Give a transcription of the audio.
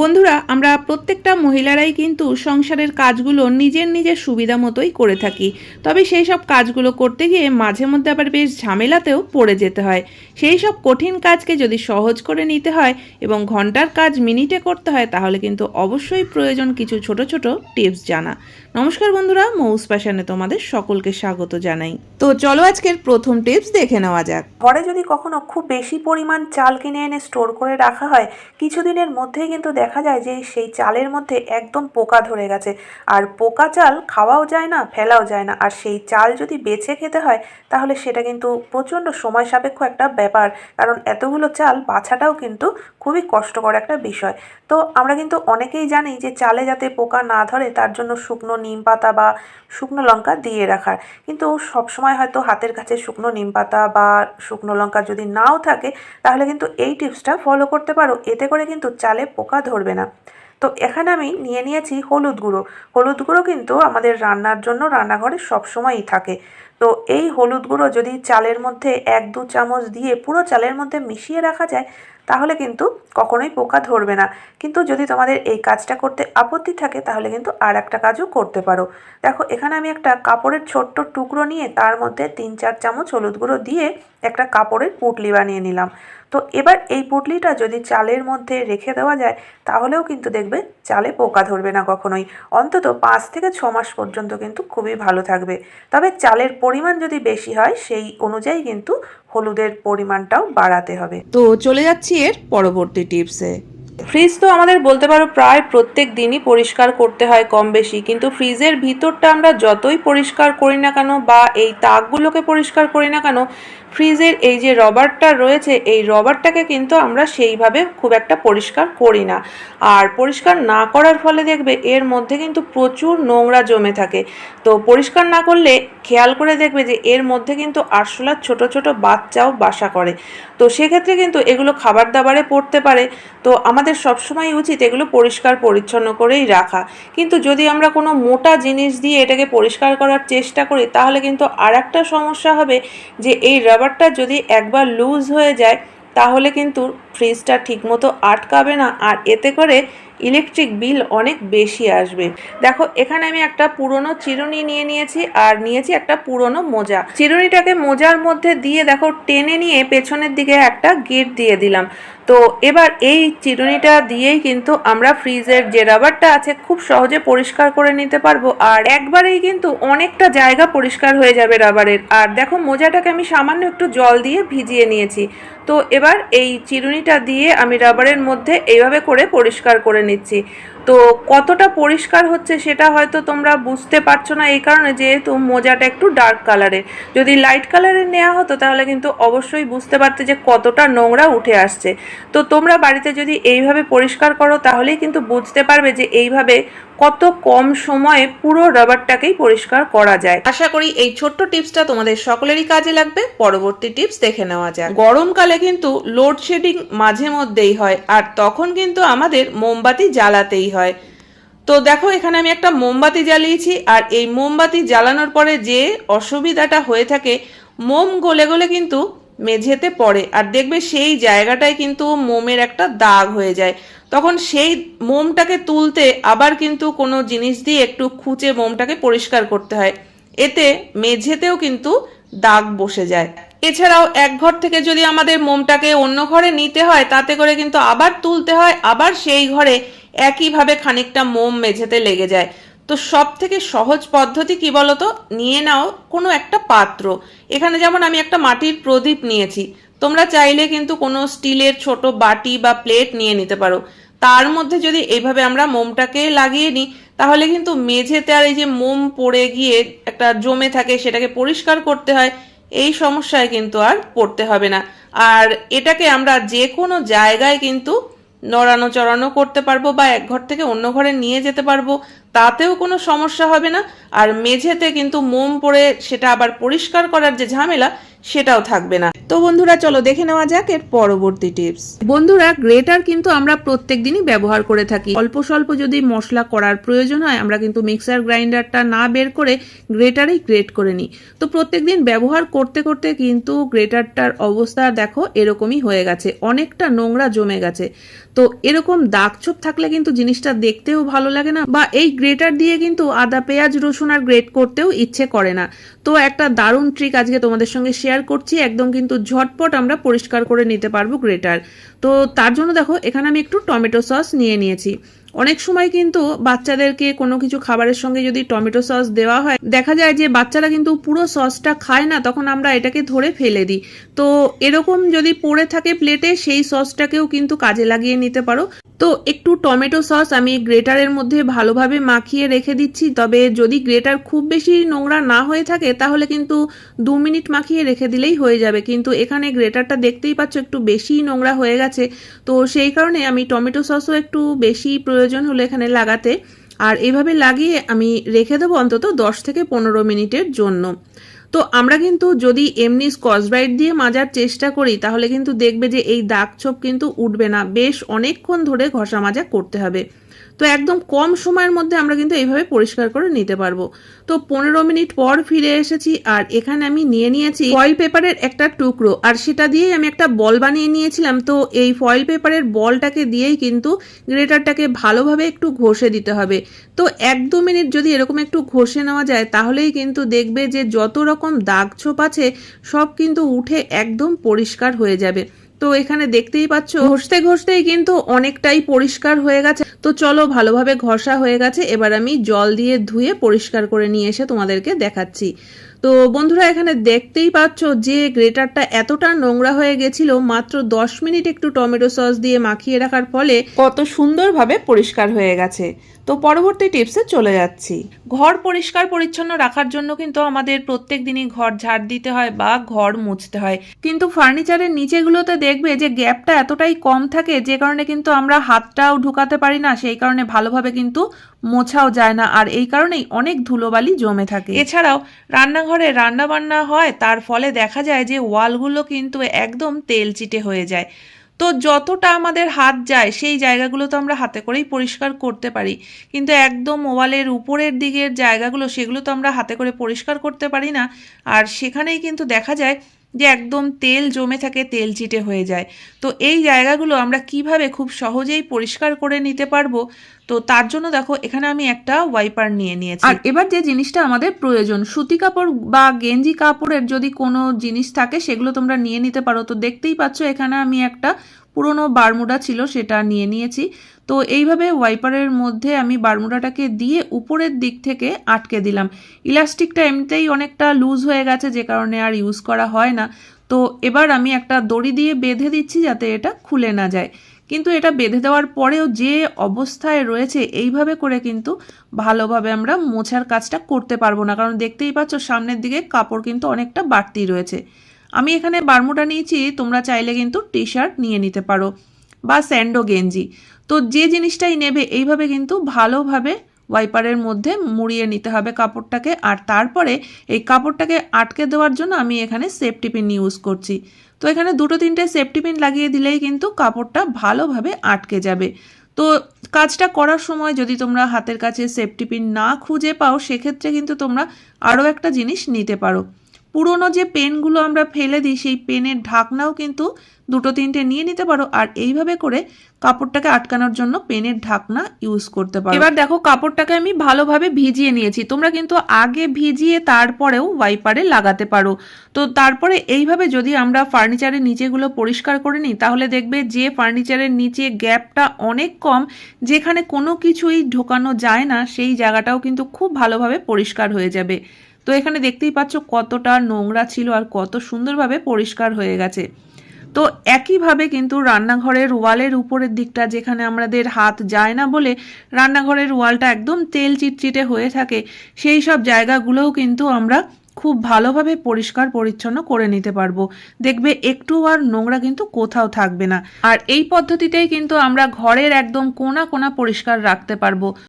বন্ধুরা, আমরা প্রত্যেকটা মহিলারাই কিন্তু সংসারের কাজগুলো নিজের নিজের সুবিধা মতোই করে থাকি। তবে সেই সব কাজগুলো করতে গিয়ে মাঝে মধ্যে আবার বেশ ঝামেলাতেও পড়ে যেতে হয়। সেই সব কঠিন কাজকে যদি সহজ করে নিতে হয় এবং ঘণ্টার কাজ মিনিটে করতে হয়, তাহলে কিন্তু অবশ্যই প্রয়োজন কিছু ছোট ছোট টিপস জানা। নমস্কার বন্ধুরা, মৌস প্যাশনে তোমাদের সকলকে স্বাগত জানাই। তো চলো আজকের প্রথম টিপস দেখে নেওয়া যাক। ঘরে যদি কখনো খুব বেশি পরিমাণ চাল কিনে এনে স্টোর করে রাখা হয়, কিছুদিনের মধ্যেই কিন্তু দেখা যায় যে সেই চালের মধ্যে একদম পোকা ধরে গেছে। আর পোকা চাল খাওয়াও যায় না, ফেলাও যায় না। আর সেই চাল যদি বেছে খেতে হয়, তাহলে সেটা কিন্তু প্রচণ্ড সময় সাপেক্ষ একটা ব্যাপার। কারণ এতগুলো চাল বাছাটাও কিন্তু খুবই কষ্টকর একটা বিষয়। তো আমরা কিন্তু অনেকেই জানি যে চালে যাতে পোকা না ধরে, তার জন্য শুকনো নিম পাতা বা শুকনো লঙ্কা দিয়ে রাখার। কিন্তু সবসময় হয়তো হাতের কাছে শুকনো নিম পাতা বা শুকনো লঙ্কা যদি নাও থাকে, তাহলে কিন্তু এই টিপসটা ফলো করতে পারো। এতে করে কিন্তু চালে পোকা ধরবে না। তো এখানে আমি নিয়ে নিয়েছি হলুদ গুঁড়ো। হলুদ গুঁড়ো কিন্তু আমাদের রান্নার জন্য রান্নাঘরে সবসময়ই থাকে। তো এই হলুদ গুঁড়ো যদি চালের মধ্যে এক দু চামচ দিয়ে পুরো চালের মধ্যে মিশিয়ে রাখা যায়, তাহলে কিন্তু কখনোই পোকা ধরবে না। কিন্তু যদি তোমাদের এই কাজটা করতে আপত্তি থাকে, তাহলে কিন্তু আর একটা কাজও করতে পারো। দেখো, এখানে আমি একটা কাপড়ের ছোট্ট টুকরো নিয়ে তার মধ্যে তিন চার চামচ হলুদ গুঁড়ো দিয়ে একটা কাপড়ের পুটলি বানিয়ে নিলাম। তো এবার এই পুটলিটা যদি চালের মধ্যে রেখে দেওয়া যায়, তাহলেও কিন্তু দেখবে চালে পোকা ধরবে না কখনোই। অন্তত পাঁচ থেকে ছ মাস পর্যন্ত কিন্তু খুবই ভালো থাকবে। তবে চালের পরিমাণ যদি বেশি হয়, সেই অনুযায়ী কিন্তু হলুদের পরিমাণটাও বাড়াতে হবে। তো চলে যাচ্ছি এর পরবর্তী টিপসে। ফ্রিজ তো আমাদের বলতে পারো প্রায় প্রত্যেক দিনই পরিষ্কার করতে হয় কম বেশি, কিন্তু ফ্রিজের ভিতরটা আমরা যতই পরিষ্কার করি না কেন বা এই তাকগুলোকে পরিষ্কার করি না কেন, ফ্রিজের এই যে রবারটা রয়েছে, এই রবারটাকে কিন্তু আমরা সেইভাবে খুব একটা পরিষ্কার করি না। আর পরিষ্কার না করার ফলে দেখবে এর মধ্যে কিন্তু প্রচুর নোংরা জমে থাকে। তো পরিষ্কার না করলে খেয়াল করে দেখবে যে এর মধ্যে কিন্তু আরশোলার ছোট ছোট বাচ্চাও বাসা করে। তো সেক্ষেত্রে কিন্তু এগুলো খাবার দাবারে পড়তে পারে। তো আমাদের সবসময় উচিত এগুলো পরিষ্কার পরিচ্ছন্ন করেই রাখা। কিন্তু যদি আমরা কোনো মোটা জিনিস দিয়ে এটাকে পরিষ্কার করার চেষ্টা করি, তাহলে কিন্তু আর সমস্যা হবে যে এই রাবারটা যদি একবার লুজ হয়ে যায়, তাহলে কিন্তু ফ্রিজটা ঠিকমতো আটকাবে না আর এতে করে ইলেকট্রিক বিল অনেক বেশি আসবে। দেখো, এখানে আমি একটা পুরনো চিরুনি নিয়ে নিয়েছি আর নিয়েছি একটা পুরনো মোজা। চিরুনিটাকে মোজার মধ্যে দিয়ে দেখো, টেনে নিয়ে পেছনের দিকে একটা গেট দিয়ে দিলাম। তো এবার এই চিরুনিটা দিয়েই কিন্তু আমরা ফ্রিজের যে রাবারটা আছে খুব সহজে পরিষ্কার করে নিতে পারব। আর একবারেই কিন্তু অনেকটা জায়গা পরিষ্কার হয়ে যাবে রাবারের। আর দেখো, মোজাটাকে আমি সামান্য একটু জল দিয়ে ভিজিয়ে নিয়েছি। তো এবার এই চিরুনিটা দিয়ে আমি রাবারের মধ্যে এইভাবে করে পরিষ্কার করে নিচ্ছি। তো কতটা পরিষ্কার হচ্ছে সেটা হয়তো তোমরা বুঝতে পারছ না, এই কারণে যেহেতু মোজাটা একটু ডার্ক কালারের যদি লাইট কালারের নেওয়া হতো তাহলে কিন্তু অবশ্যই বুঝতে পারতে যে কতটা নোংরা উঠে আসছে। তো তোমরা বাড়িতে যদি এইভাবে পরিষ্কার করো তাহলেই কিন্তু বুঝতে পারবে যে এইভাবে কত কম সময়ে পুরো রাবারটাকেই পরিষ্কার করা যায়। আশা করি এই ছোট্ট টিপসটা তোমাদের সকলেরই কাজে লাগবে। পরবর্তী টিপস দেখে নেওয়া যাক। গরমকালে কিন্তু লোডশেডিং মাঝে মধ্যেই হয়, আর তখন কিন্তু আমাদের মোমবাতি জ্বালাতেই হয়। তো দেখো, এখানে আমি একটা মোমবাতি জ্বালিয়েছি, আর এই মোমবাতি জ্বালানোর পরে যে অসুবিধাটা হয়ে থাকে, মোম গলে গলে কিন্তু মেঝেতে পড়ে, আর দেখবে সেই জায়গাটায় কিন্তু মোমের একটা দাগ হয়ে যায়। তখন সেই মোমটাকে তুলতে আবার কিন্তু কোনো জিনিস দিয়ে একটু খুঁচে মোমটাকে পরিষ্কার করতে হয়। এতে মেঝেতেও কিন্তু দাগ বসে যায়। এছাড়াও এক ঘর থেকে যদি আমাদের মোমটাকে অন্য ঘরে নিতে হয়, তাতে করে কিন্তু আবার তুলতে হয়, আবার সেই ঘরে একইভাবে খানিকটা মোম মেঝেতে লেগে যায়। তো সব থেকে সহজ পদ্ধতি কি বলতো? নিয়ে নাও কোনো একটা পাত্র। এখানে যেমন আমি একটা মাটির প্রদীপ নিয়েছি। তোমরা চাইলে কিন্তু কোনো স্টিলের ছোট বাটি বা প্লেট নিয়ে নিতে পারো। তার মধ্যে যদি এইভাবে আমরা মোমটাকে লাগিয়ে নিই, তাহলে কিন্তু মেঝেতে আর এই যে মোম পড়ে গিয়ে একটা জমে থাকে, সেটাকে পরিষ্কার করতে হয়। এই সমস্যায় কিন্তু আর পড়তে হবে না। আর এটাকে আমরা যে কোনো জায়গায় কিন্তু নড়ানো চড়ানো করতে পারব বা এক ঘর থেকে অন্য ঘরে নিয়ে যেতে পারব। তাতেও কোনো সমস্যা হবে না। আর মেঝেতে কিন্তু মোম পড়ে সেটা আবার পরিষ্কার করার যে ঝামেলা, সেটাও থাকবে না। তো বন্ধুরা, চলো দেখে নেওয়া যাক এর পরবর্তী টিপস। বন্ধুরা, গ্রেটার কিন্তু আমরা প্রত্যেক দিনই ব্যবহার করে থাকি। অল্প স্বল্প যদি মশলা করার প্রয়োজন হয়, আমরা কিন্তু মিক্সার গ্রাইন্ডারটা না বের করে গ্রেটারেই গ্রেট করে নিই। তো প্রত্যেক দিন ব্যবহার করতে করতে কিন্তু গ্রেটারটার অবস্থা দেখো এরকমই হয়ে গেছে। অনেকটা নোংরা জমে গেছে। তো এরকম দাগ ছোপ থাকলে কিন্তু জিনিসটা দেখতেও ভালো লাগে না, বা এই গ্রেটার দিয়ে কিন্তু আদা, পেঁয়াজ, রসুন আর গ্রেট করতেও ইচ্ছে করে না। তো একটা দারুণ ট্রিক আজকে তোমাদের সঙ্গে শেয়ার করছি। একদম কিন্তু ঝটপট আমরা পরিষ্কার করে নিতে পারব গ্রেটার। তো তার জন্য দেখো, এখানে আমি একটু টমেটো সস নিয়ে নিয়েছি। অনেক সময় কিন্তু বাচ্চাদেরকে কোনো কিছু খাবারের সঙ্গে যদি টমেটো সস দেওয়া হয়, দেখা যায় যে বাচ্চারা কিন্তু পুরো সসটা খায় না, তখন আমরা এটাকে ধরে ফেলে দিই। তো এরকম যদি পড়ে থাকে প্লেটে সেই সসটাকেও কিন্তু কাজে লাগিয়ে নিতে পারো। তো একটু টমেটো সস আমি গ্রেটারের মধ্যে ভালোভাবে মাখিয়ে রেখে দিচ্ছি। তবে যদি গ্রেটার খুব বেশি নোংরা না হয়ে থাকে, তাহলে কিন্তু দু মিনিট মাখিয়ে রেখে দিলেই হয়ে যাবে। কিন্তু এখানে গ্রেটারটা দেখতেই পাচ্ছ একটু বেশি নোংরা হয়ে গেছে। তো সেই কারণে আমি টমেটো সসও একটু বেশি প্রয়োজন হলো এখানে লাগাতে। আর এভাবে লাগিয়ে আমি রেখে দেবো অন্তত দশ থেকে পনেরো মিনিটের জন্য। তো আমরা কিন্তু যদি এমনি স্কচ ব্রাইট দিয়ে মাজার চেষ্টা করি, তাহলে কিন্তু দেখবে যে এই দাগ ছোপ কিন্তু উঠবে না। বেশ অনেকক্ষণ ধরে ঘষা মাজা করতে হবে। তো একদম কম সময়ের মধ্যে আমরা কিন্তু এইভাবে পরিষ্কার করে নিতে পারব। তো পনেরো মিনিট পর ফিরে এসেছি আর এখানে আমি নিয়ে নিয়েছি ফয়েল পেপারের একটা টুকরো। আর সেটা দিয়েই আমি একটা বল বানিয়ে নিয়েছিলাম। তো এই ফয়েল পেপারের বলটাকে দিয়েই কিন্তু গ্রেটারটাকে ভালোভাবে একটু ঘষে দিতে হবে। তো এক দু মিনিট যদি এরকম একটু ঘষে নেওয়া যায়, তাহলেই কিন্তু দেখবে যে যত রকম দাগ ছোপ আছে, সব কিন্তু উঠে একদম পরিষ্কার হয়ে যাবে। তো এখানে দেখতেই পাচ্ছ, ঘষতে ঘষতেই কিন্তু অনেকটাই পরিষ্কার হয়ে গেছে। তো চলো ভালোভাবে ঘষা হয়ে গেছে, এবার আমি জল দিয়ে ধুয়ে পরিষ্কার করে নিয়ে এসে তোমাদেরকে দেখাচ্ছি। তো বন্ধুরা, এখানে দেখতেই পাচ্ছ যে গ্রেটারটা এতটা নোংরা হয়ে গেছিল, মাত্র দশ মিনিট একটু টমেটো সস দিয়ে মাখিয়ে রাখার ফলে কত সুন্দরভাবে পরিষ্কার হয়ে গেছে। তো পরবর্তী টিপসে চলে যাচ্ছি। ঘর পরিষ্কার পরিচ্ছন্ন রাখার জন্য কিন্তু আমাদের প্রত্যেক দিনই ঘর ঝাড় দিতে হয় বা ঘর মুছতে হয়। কিন্তু ফার্নিচারের নিচেগুলোতে দেখবে যে গ্যাপটা এতটাই কম থাকে যে কারণে কিন্তু আমরা হাতটাও ঢুকাতে পারি না, সেই কারণে ভালোভাবে কিন্তু মোছাও যায় না। আর এই কারণেই অনেক ধুলোবালি জমে থাকে। এছাড়াও রান্নাঘরে রান্না বান্না হয়, তার ফলে দেখা যায় যে ওয়ালগুলো কিন্তু একদম তেল চিটে হয়ে যায়। তো যতটা আমাদের হাত যায়, সেই জায়গাগুলো তো আমরা হাতে করেই পরিষ্কার করতে পারি। কিন্তু একদম ওয়ালের উপরের দিকের জায়গাগুলো, সেগুলো তো আমরা হাতে করে পরিষ্কার করতে পারি না। আর সেখানেই কিন্তু দেখা যায় যে একদম তেল জমে থাকে, তেল চিটে হয়ে যায়। তো এই জায়গাগুলো আমরা কীভাবে খুব সহজেই পরিষ্কার করে নিতে পারব? তো তার জন্য দেখো, এখানে আমি একটা ওয়াইপার নিয়ে নিয়েছি। আর এবার যে জিনিসটা আমাদের প্রয়োজন, সুতি কাপড় বা গেঞ্জি কাপড়ের যদি কোনো জিনিস থাকে, সেগুলো তোমরা নিয়ে নিতে পারো। তো দেখতেই পাচ্ছ, এখানে আমি একটা পুরনো বারমুডা ছিল, সেটা নিয়ে নিয়েছি। তো এইভাবে ওয়াইপারের মধ্যে আমি বারমুডাটাকে দিয়ে উপরের দিক থেকে আটকে দিলাম। ইলাস্টিকটা এমনিতেই অনেকটা লুজ হয়ে গেছে, যে কারণে আর ইউজ করা হয় না। তো এবার আমি একটা দড়ি দিয়ে বেঁধে দিচ্ছি যাতে এটা খুলে না যায়। কিন্তু এটা বেঁধে দেওয়ার পরেও যে অবস্থায় রয়েছে, এইভাবে করে কিন্তু ভালোভাবে আমরা মোছার কাজটা করতে পারব না। কারণ দেখতেই পাচ্ছ, সামনের দিকে কাপড় কিন্তু অনেকটা বাড়তি রয়েছে। আমি এখানে বারমুটা নিয়েছি, তোমরা চাইলে কিন্তু টি শার্ট নিয়ে নিতে পারো বা স্যান্ডো গেঞ্জি। তো যে জিনিসটাই নেবে, এইভাবে কিন্তু ভালোভাবে ওয়াইপারের মধ্যে মুড়িয়ে নিতে হবে কাপড়টাকে। আর তারপরে এই কাপড়টাকে আটকে দেওয়ার জন্য আমি এখানে সেফটি পিন ইউজ করছি। তো এখানে দুটো তিনটে সেফটি পিন লাগিয়ে দিলেই কিন্তু কাপড়টা ভালোভাবে আটকে যাবে। তো কাজটা করার সময় যদি তোমরা হাতের কাছে সেফটি পিন না খুঁজে পাও, সেক্ষেত্রে কিন্তু তোমরা আরও একটা জিনিস নিতে পারো। পুরনো যে পেনগুলো আমরা ফেলে দিই, সেই পেনের ঢাকনাও কিন্তু দুটো তিনটে নিয়ে নিতে পারো আর এইভাবে করে কাপড়টাকে আটকানোর জন্য পেনের ঢাকনা ইউজ করতে পারো। এবার দেখো কাপড়টাকে আমি ভালোভাবে ভিজিয়ে নিয়েছি। তোমরা কিন্তু আগে ভিজিয়ে তারপরেও ওয়াইপারে লাগাতে পারো। তো তারপরে এইভাবে যদি আমরা ফার্নিচারের নিচেগুলো পরিষ্কার করে নিই, তাহলে দেখবে যে ফার্নিচারের নিচে গ্যাপটা অনেক কম, যেখানে কোনো কিছুই ঢোকানো যায় না, সেই জায়গাটাও কিন্তু খুব ভালোভাবে পরিষ্কার হয়ে যাবে। তো এখানে দেখতেই পাচ্ছ কতটা নোংরা ছিল আর কত সুন্দরভাবে পরিষ্কার হয়ে গেছে। তো একইভাবে কিন্তু রান্নাঘরের ওয়ালের উপরের দিকটা যেখানে আমাদের হাত যায় না বলে রান্নাঘরের ওয়ালটা একদম তেল চিটচিটে হয়ে থাকে, সেই সব জায়গাগুলোও কিন্তু আমরা খুব ভালোভাবে পরিষ্কার পরিচ্ছন্ন করে নিতে পারব। দেখবে একটু আর নোংরা কিন্তু কোথাও থাকবে না। আর এই পদ্ধতিতেই কিন্তু আমরা ঘরের একদম কোনা কোনা পরিষ্কার রাখতে পারব।